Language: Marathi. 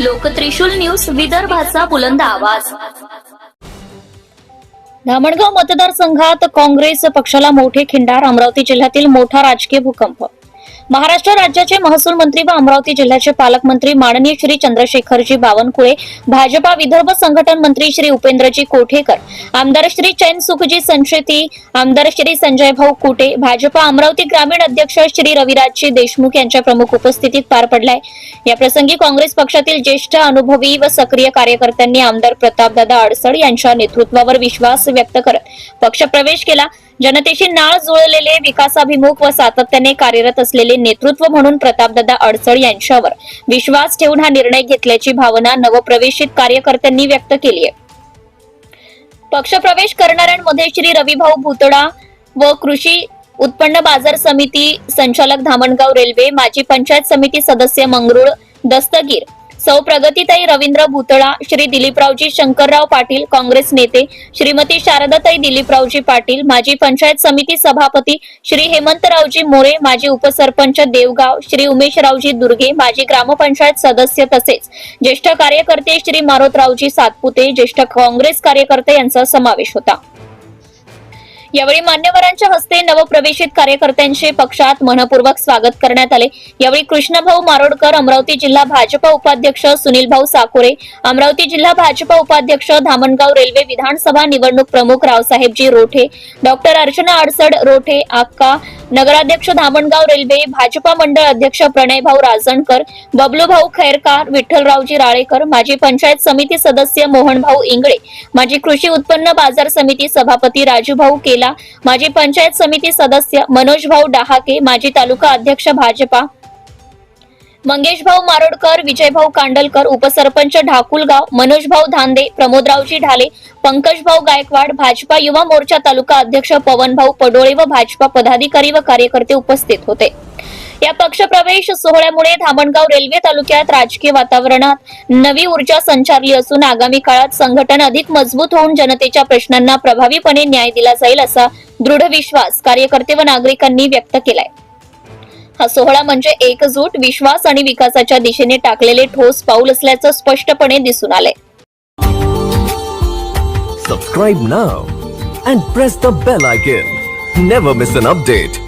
लोकत्रिशूल न्यूज विदर्भाचा बुलंद आवाज. धामणगाव मतदारसंघात काँग्रेस पक्षाला मोठे खिंडार अमरावती जिल्ह्यातील मोठा राजकीय भूकंप. महाराष्ट्र राज्याचे महसूल मंत्री व अमरावती जिल्ह्याचे पालकमंत्री माननीय श्री चंद्रशेखरजी बावनकुळे भाजपा विदर्भ संघटन मंत्री श्री उपेंद्रजी कोठेकर आमदार श्री चैन सुखजी संशेती आमदार श्री संजय भाऊ कुटे भाजपा अमरावती ग्रामीण अध्यक्ष श्री रविराजजी देशमुख यांच्या प्रमुख उपस्थितीत पार पडलाय. याप्रसंगी काँग्रेस पक्षातील ज्येष्ठ अनुभवी व सक्रिय कार्यकर्त्यांनी आमदार प्रतापदादा अडसड यांच्या नेतृत्वावर विश्वास व्यक्त करत पक्षप्रवेश केला. जनतेशी नाळ जुळलेले विकासाभिमुख व सातत्याने कार्यरत असलेले नेतृत्व म्हणून प्रतापदादा अडचण यांच्यावर विश्वास ठेवून हा निर्णय घेतल्याची भावना नवप्रवेशित कार्यकर्त्यांनी व्यक्त केली आहे. पक्षप्रवेश करणाऱ्यांमध्ये श्री रविभाऊ भुतडा व कृषी उत्पन्न बाजार समिती संचालक धामणगाव रेल्वे माजी पंचायत समिती सदस्य मंगरुळ दस्तगीर सौ प्रगतीताई रवींद्र भुतळा श्री दिलीपरावजी शंकरराव पाटील काँग्रेस नेते श्रीमती शारदाताई दिलीपरावजी पाटील माजी पंचायत समिती सभापती श्री हेमंतरावजी मोरे माजी उपसरपंच देवगाव श्री उमेशरावजी दुर्गे माजी ग्रामपंचायत सदस्य तसेच ज्येष्ठ कार्यकर्ते श्री मारोतरावजी सातपुते ज्येष्ठ काँग्रेस कार्यकर्ते यांचा समावेश होता. यावेळी मान्यवरांच्या हस्ते नवप्रवेशित कार्यकर्त्यांचे पक्षात मनपूर्वक स्वागत करण्यात आले. यावेळी कृष्णभाऊ मारोडकर अमरावती जिल्हा भाजपा उपाध्यक्ष सुनील भाऊ साकोरे अमरावती जिल्हा भाजपा उपाध्यक्ष धामणगाव रेल्वे विधानसभा निवडणूक प्रमुख रावसाहेबजी रोठे डॉक्टर अर्चना अडसड रोठे आक्का नगराध्यक्ष धामणगाव रेल्वे भाजपा मंडळ अध्यक्ष प्रणयभाऊ राजणकर बबलूभाऊ खैरकार विठ्ठलरावजी राळेकर माजी पंचायत समिती सदस्य मोहनभाऊ इंगळे माजी कृषी उत्पन्न बाजार समिती सभापती राजूभाऊ केला माजी पंचायत समिती सदस्य मनोजभाऊ डहाके माजी तालुका अध्यक्ष भाजपा मंगेशभाऊ मारोडकर विजयभाऊ कांडलकर उपसरपंच ढाकुलगाव मनोजभाऊ धांदे प्रमोदरावजी ढाले पंकजभाऊ गायकवाड भाजपा युवा मोर्चा तालुका अध्यक्ष पवनभाऊ पडोळे व भाजपा पदाधिकारी व कार्यकर्ते उपस्थित होते. या पक्षप्रवेश सोहळ्यामुळे धामणगाव रेल्वे तालुक्यात राजकीय वातावरणात नवी ऊर्जा संचारली असून आगामी काळात संघटन अधिक मजबूत होऊन जनतेच्या प्रश्नांना प्रभावीपणे न्याय दिला जाईल असा दृढ विश्वास कार्यकर्ते व नागरिकांनी व्यक्त केलाय. हा सोहळा म्हणजे एकजूट विश्वास आणि विकासाच्या दिशेने टाकलेले ठोस पाऊल असल्याचं स्पष्टपणे दिसून आलंय. Subscribe now and press the bell icon never miss an update